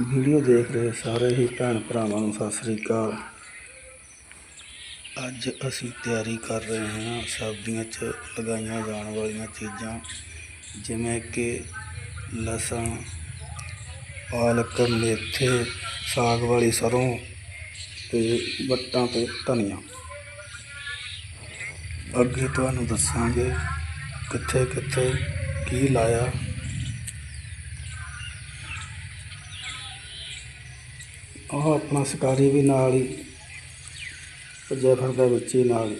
Video ਦੇਖ ਰਹੇ ਸਾਰੇ ਹੀ ਭੈਣ ਭਰਾਵਾਂ ਨੂੰ ਸਤਿ ਸ੍ਰੀ ਅਕਾਲ। ਅੱਜ ਅਸੀਂ ਤਿਆਰੀ ਕਰ ਰਹੇ ਹਾਂ ਸਬਜ਼ੀਆਂ 'ਚ ਲਗਾਈਆਂ ਜਾਣ ਵਾਲੀਆਂ ਚੀਜ਼ਾਂ, ਜਿਵੇਂ ਕਿ ਲਸਣ, ਪਾਲਕ, ਮੇਥੇ, ਸਾਗ ਵਾਲੀ ਸਰੋਂ ਤੇ ਵੱਟਾਂ ਤੇ ਧਨੀਆ। ਅੱਗੇ ਤੁਹਾਨੂੰ ਦੱਸਾਂਗੇ ਕਿੱਥੇ ਕਿੱਥੇ ਕੀ ਲਾਇਆ ਉਹ ਆਪਣਾ ਸ਼ਿਕਾਰੀ ਵੀ ਨਾਲ ਹੀ ਭੱਜਿਆ ਫਿਰਦਾ ਵਿੱਚ ਹੀ ਨਾਲ ਹੀ।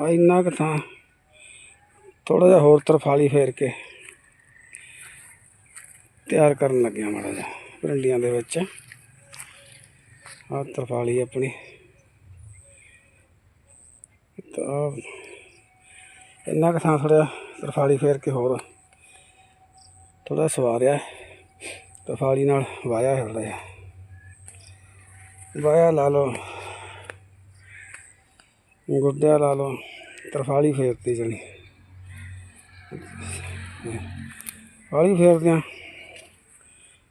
ਆ ਇੰਨਾ ਕੁ ਥਾਂ ਥੋੜਾ ਜਿਹਾ ਹੋਰ ਤਰਫਾਲੀ ਫੇਰ ਕੇ ਤਿਆਰ ਕਰਨ ਲੱਗਿਆ ਮਾੜਾ ਜਿਹਾ, ਭਿੰਡੀਆਂ ਦੇ ਵਿੱਚ। ਆ ਤਰਫਾਲੀ ਆਪਣੀ। ਤਾਂ ਇੰਨਾ ਕੁ ਥਾਂ ਥੋੜਾ ਤਰਫਾਲੀ ਫੇਰ ਕੇ ਹੋਰ ਥੋੜਾ ਸਵਾਰਿਆ ਤਰਫਾਲੀ ਨਾਲ ਵਾਇਆ ਹੈ ਥੋੜਾ ਜਿਹਾ। ਵਾਇਆ ਲਾ ਲਓ। ਗੁੱਡਿਆ ਲਾ ਲਓ ਤਰਫਾਲੀ ਫੇਰਤੀ ਜਣੀ। ਵਾਲੀ ਫੇਰਦਿਆਂ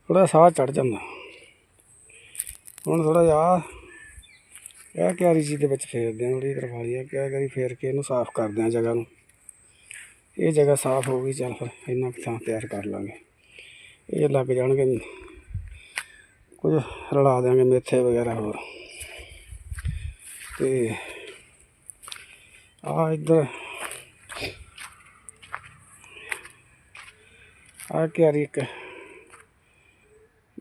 ਥੋੜਾ ਸਾਹ ਚੜ ਜਾਂਦਾ। ਹੁਣ ਥੋੜਾ ਜਿਹਾ ਇਹ ਕਿਆਰੀ ਚੀਜ਼ ਦੇ ਵਿੱਚ ਫੇਰਦੇ ਆ ਥੋੜੀ ਤਰਫਾਲੀ ਆ, ਕਿਆ ਕਰੀ ਫੇਰ ਕੇ ਇਹਨੂੰ ਸਾਫ਼ ਕਰਦੇ ਆ ਜਗ੍ਹਾ ਨੂੰ। ਇਹ ਜਗ੍ਹਾ ਸਾਫ਼ ਹੋ ਗਈ, ਚੱਲ ਫਿਰ ਇੰਨਾ ਕੁ ਥਾਂ ਤਿਆਰ ਕਰ ਲਾਂਗੇ। ਇਹ ਲੱਗ ਜਾਣਗੇ ਕੁਝ ਰਲਾ ਦਿਆਂਗੇ ਮੇਥੇ ਵਗੈਰਾ ਹੋਰ। ਤੇ ਆ ਇੱਧਰ। ਆ ਕਿਆਰੀ ਇੱਕ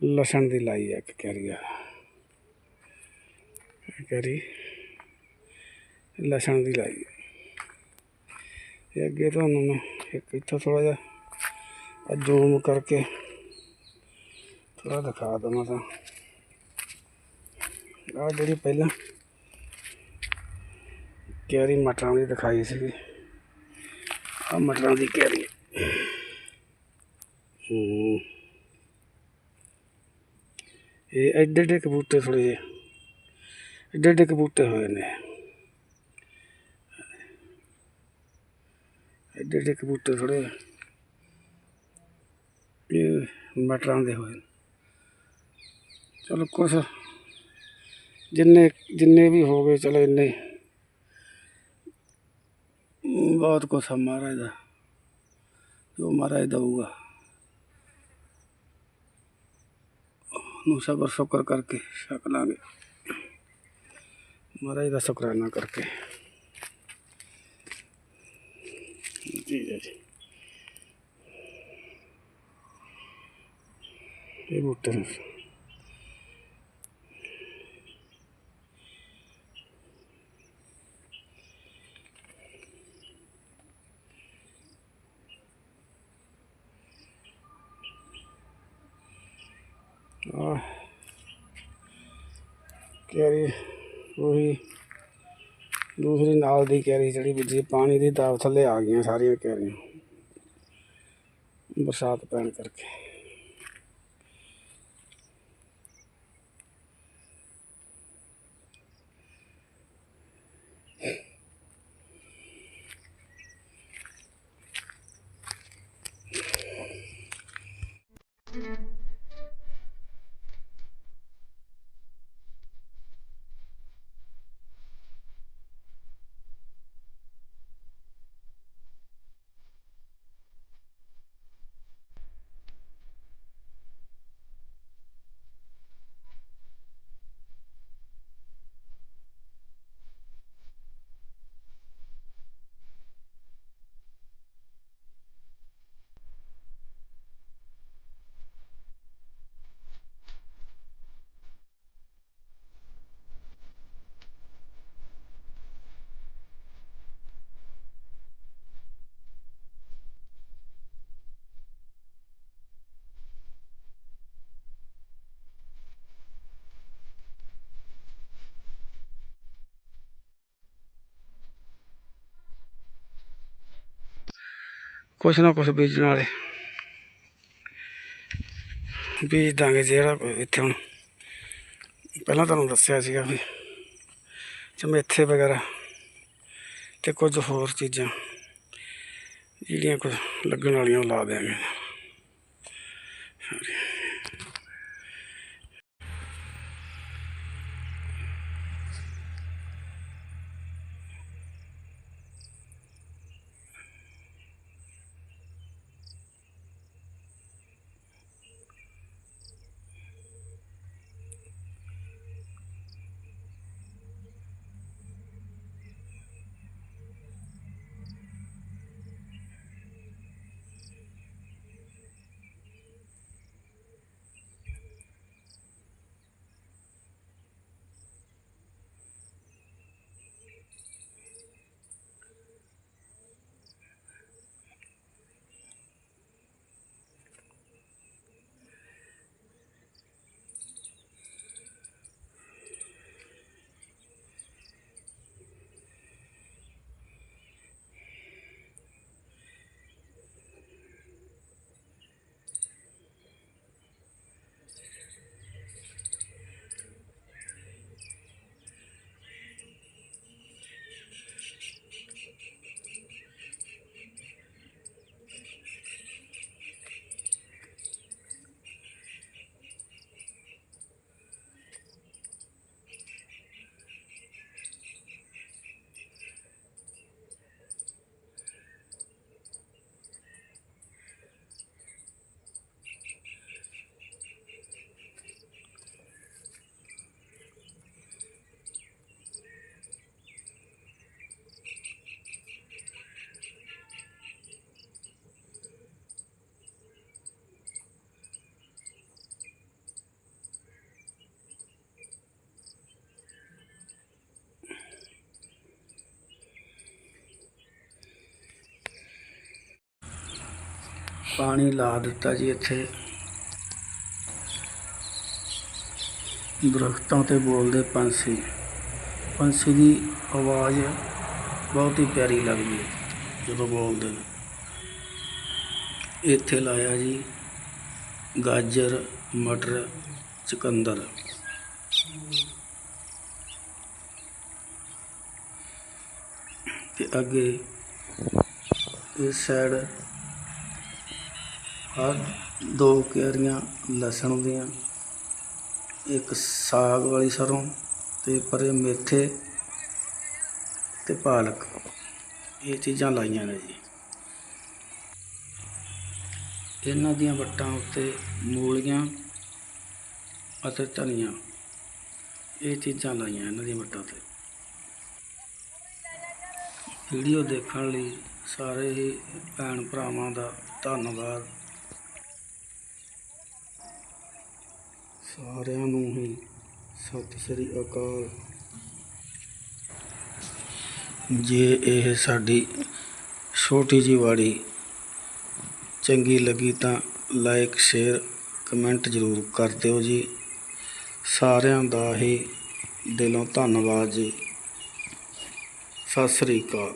ਲਸਣ ਦੀ ਲਾਈ ਹੈ ਇੱਕ ਕਿਆਰੀ ਆ। ਕਿਆਰੀ ਲਸਣ ਦੀ ਲਾਈ ਹੈ ਅੱਗੇ ਤੁਹਾਨੂੰ ਮੈਂ ਇੱਕ ਇੱਥੋਂ ਥੋੜਾ ਜਿਹਾ ਜ਼ੂਮ ਕਰਕੇ ਥੋੜਾ ਦਿਖਾ ਦਵਾਂ ਤਾਂ। ਆ ਜਿਹੜੀ ਪਹਿਲਾਂ ਕਿਆਰੀ ਮਟਰਾਂ ਦੀ ਦਿਖਾਈ ਸੀ ਆ ਮਟਰਾਂ ਦੀ ਕਿਆਰੀ ਹੂੰ। ਇਹ ਐਡੇ ਐਡੇ ਕਬੂਤੇ ਥੋੜੇ ਜਿਹੇ। ਐਡੇ ਐਡੇ ਕਬੂਤੇ ਹੋਏ ਨੇ। ਐਡੇ ਐਡੇ ਕਬੂਤੇ ਥੋੜੇ ਇਹ ਮਟਰਾਂ ਦੇ ਹੋਏ ਨੇ। ਚਲੋ ਕੁਛ, ਜਿੰਨੇ ਜਿੰਨੇ ਵੀ ਹੋ ਗਏ ਚਲੋ ਇੰਨੇ ਬਹੁਤ ਕੁਛ ਆ ਮਹਾਰਾਜ ਦਾ, ਜੋ ਮਹਾਰਾਜ ਦਊਗਾ। ਨੂੰ ਸਬਰ ਸ਼ੁਕਰ ਕਰਕੇ ਛਕ ਲਾਂਗੇ। ਮਹਾਰਾਜ ਦਾ ਸ਼ੁਕਰਾਨਾ ਕਰਕੇ। ਜੀ ਜੀ। ਇਹ ਬੂਟੇ ਨੇ ਕੈਰੀ ਉਹੀ ਦੂਸਰੀ ਨਾਲ ਦੀ ਕੈਰੀ ਜਿਹੜੀ ਬੀਜੀ ਪਾਣੀ ਦੀ ਦਾਬ ਥੱਲੇ ਆ ਗਈਆਂ ਸਾਰੀਆਂ ਕੈਰੀਆਂ। ਬਰਸਾਤ ਪੈਣ ਕਰਕੇ। ਕੁਛ ਨਾ ਕੁਛ ਬੀਜਣ ਵਾਲੇ। ਬੀਜ ਦਾਂਗੇ ਜਿਹੜਾ ਕੋਈ ਇੱਥੇ ਹੁਣ। ਪਹਿਲਾਂ ਤੁਹਾਨੂੰ ਦੱਸਿਆ ਸੀਗਾ ਵੀ ਚਮੇਥੇ ਵਗੈਰਾ ਤੇ ਕੁਝ ਹੋਰ ਚੀਜ਼ਾਂ ਜਿਹੜੀਆਂ ਕੁਝ ਲੱਗਣ ਵਾਲੀਆਂ ਲਾ ਦਿਆਂਗੇ। ਪਾਣੀ ਲਾ ਦਿੱਤਾ ਜੀ ਇੱਥੇ। ਦਰਖਤਾਂ ਤੇ ਬੋਲਦੇ ਪੰਛੀ। ਪੰਛੀ ਦੀ ਆਵਾਜ਼ ਬਹੁਤ ਹੀ ਪਿਆਰੀ ਲੱਗਦੀ ਹੈ ਜਦੋਂ ਬੋਲਦੇ ਨੇ। ਇੱਥੇ ਲਾਇਆ ਜੀ ਗਾਜਰ, ਮਟਰ, ਚੁਕੰਦਰ। ਤੇ ਅੱਗੇ ਇਸ ਸਾਈਡ ਆਹ ਦੋ ਕਿਆਰੀਆਂ ਲਸਣ ਦੀਆਂ, ਇੱਕ ਸਾਗ ਵਾਲੀ ਸਰੋਂ ਅਤੇ ਪਰੇ ਮੇਥੇ ਅਤੇ ਪਾਲਕ। ਇਹ ਚੀਜ਼ਾਂ ਲਾਈਆਂ ਨੇ ਜੀ। ਇਹਨਾਂ ਦੀਆਂ ਵੱਟਾਂ ਉੱਤੇ ਮੂਲੀਆਂ ਅਤੇ ਧਨੀਆ। ਇਹ ਚੀਜ਼ਾਂ ਲਾਈਆਂ ਇਹਨਾਂ ਦੀਆਂ ਵੱਟਾਂ ਤੇ ਵੀਡੀਓ ਦੇਖਣ ਲਈ ਸਾਰੇ ਹੀ ਭੈਣ ਭਰਾਵਾਂ ਦਾ ਧੰਨਵਾਦ। ਸਾਰਿਆਂ ਨੂੰ ਹੀ ਸਤਿ ਸ੍ਰੀ ਅਕਾਲ। ਜੇ ਇਹ ਸਾਡੀ ਛੋਟੀ ਜਿਹੀ ਵਾੜੀ ਚੰਗੀ ਲੱਗੀ ਤਾਂ ਲਾਈਕ ਸ਼ੇਅਰ ਕਮੈਂਟ ਜ਼ਰੂਰ ਕਰ ਦਿਓ ਜੀ। ਸਾਰਿਆਂ ਦਾ ਹੀ ਦਿਲੋਂ ਧੰਨਵਾਦ ਜੀ। ਸਤਿ ਸ੍ਰੀ ਅਕਾਲ।